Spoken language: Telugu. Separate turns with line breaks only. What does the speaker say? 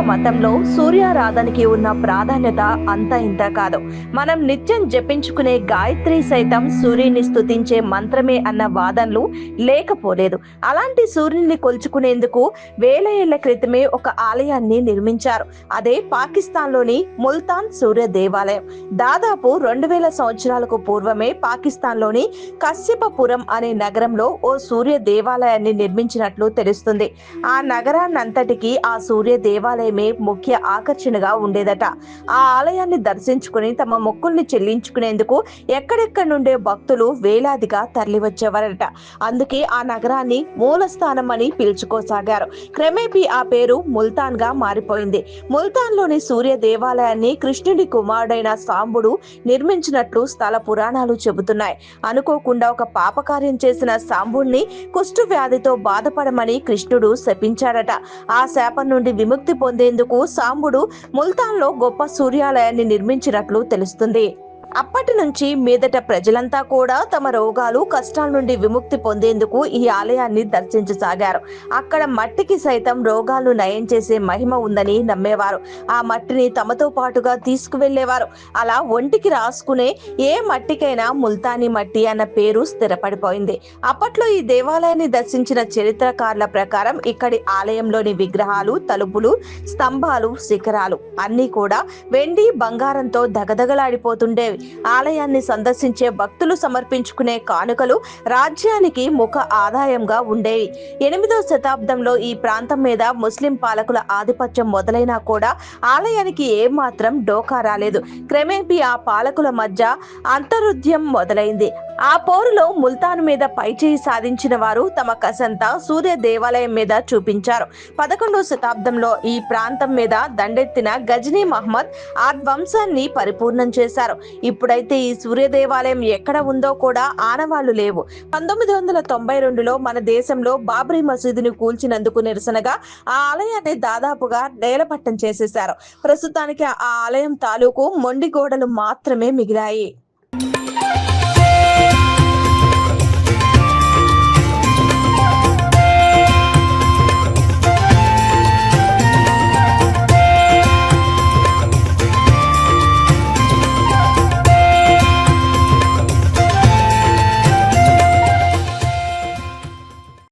మతంలో సూర్యారాధనకి ఉన్న ప్రాధాన్యత అంత ఇంత కాదు. మనం నిత్యం జపించుకునే గాయత్రి సైతం సూర్యుని స్థుతించే మంత్రమే అన్న వాదనలు లేకపోలేదు. అలాంటి సూర్యుని కొలుచుకునేందుకు వేల ఏళ్ళ క్రితమే ఒక ఆలయాన్ని నిర్మించారు. అదే పాకిస్తాన్లోని ముల్తాన్ సూర్య దేవాలయం. దాదాపు రెండు వేల సంవత్సరాలకు పూర్వమే పాకిస్తాన్లోని కశ్యపపురం అనే నగరంలో ఓ సూర్య దేవాలయాన్ని నిర్మించినట్లు తెలుస్తుంది. ఆ నగరాన్నంతటికీ ఆ సూర్య దేవాలయం ఆలయమే ముఖ్య ఆకర్షణగా ఉండేదట. ఆ ఆలయాన్ని దర్శించుకుని తమ మొక్కుల్ని చెల్లించుకునేందుకు ఎక్కడెక్కడి నుండే భక్తులు వేలాదిగా తరలివచ్చేవారట. అందుకే ఆ నగరాన్ని మూలస్థానం అని పిలుచుకోసాగారు. క్రమేపీ ఆ పేరు ముల్తాన్గా మారిపోయింది. ముల్తాన్లోని సూర్య దేవాలయాన్ని కృష్ణుడి కుమారుడైన సాంబుడు నిర్మించినట్లు స్థల పురాణాలు చెబుతున్నాయి. అనుకోకుండా ఒక పాపకార్యం చేసిన సాంబుణ్ణి కుష్టు వ్యాధితో బాధపడమని కృష్ణుడు శపించాడట. ఆ శాపం నుండి విముక్తి పొంది పొందేందుకు సాంబుడు ముల్తాన్లో గొప్ప సూర్యాలయాన్ని నిర్మించినట్లు తెలుస్తుంది. అప్పటి నుంచి మీదట ప్రజలంతా కూడా తమ రోగాలు కష్టాల నుండి విముక్తి పొందేందుకు ఈ ఆలయాన్ని దర్శించసాగారు. అక్కడ మట్టికి సైతం రోగాలు నయం చేసే మహిమ ఉందని నమ్మేవారు. ఆ మట్టిని తమతో పాటుగా తీసుకువెళ్ళేవారు అలా ఒంటికి రాసుకునే ఏ మట్టికైనా ముల్తానీ మట్టి అన్న పేరు స్థిరపడిపోయింది. అప్పట్లో ఈ దేవాలయాన్ని దర్శించిన చరిత్రకారుల ప్రకారం ఇక్కడి ఆలయంలోని విగ్రహాలు తలుపులు స్తంభాలు శిఖరాలు అన్నీ కూడా వెండి బంగారంతో దగదగలాడిపోతుండేవి. ఆలయాన్ని సందర్శించే భక్తులు సమర్పించుకునే కానుకలు రాజ్యానికి ముఖ ఆదాయంగా ఉండేవి. ఎనిమిదో శతాబ్దంలో ఈ ప్రాంతం మీద ముస్లిం పాలకుల ఆధిపత్యం మొదలైనా కూడా ఆలయానికి ఏమాత్రం డోకా రాలేదు. క్రమేపీ ఆ పాలకుల మధ్య అంతరుద్యం మొదలైంది. ఆ పోరులో ముల్తాన్ మీద పైచేయి సాధించిన వారు తమ కసంతా సూర్య దేవాలయం మీద చూపించారు. పదకొండవ శతాబ్దంలో ఈ ప్రాంతం మీద దండెత్తిన గజనీ మహమ్మద్ ఆ ధ్వంసాన్ని పరిపూర్ణం చేశారు. ఇప్పుడైతే ఈ సూర్య దేవాలయం ఎక్కడ ఉందో కూడా ఆనవాళ్ళు లేవు. పంతొమ్మిది వందల తొంభై రెండులో మన దేశంలో బాబ్రీ మసీదుని కూల్చినందుకు నిరసనగా ఆ ఆలయాన్ని దాదాపుగా నేలపట్టం చేసేశారు. ప్రస్తుతానికి ఆ ఆలయం తాలూకు మొండి గోడలు మాత్రమే మిగిలాయి.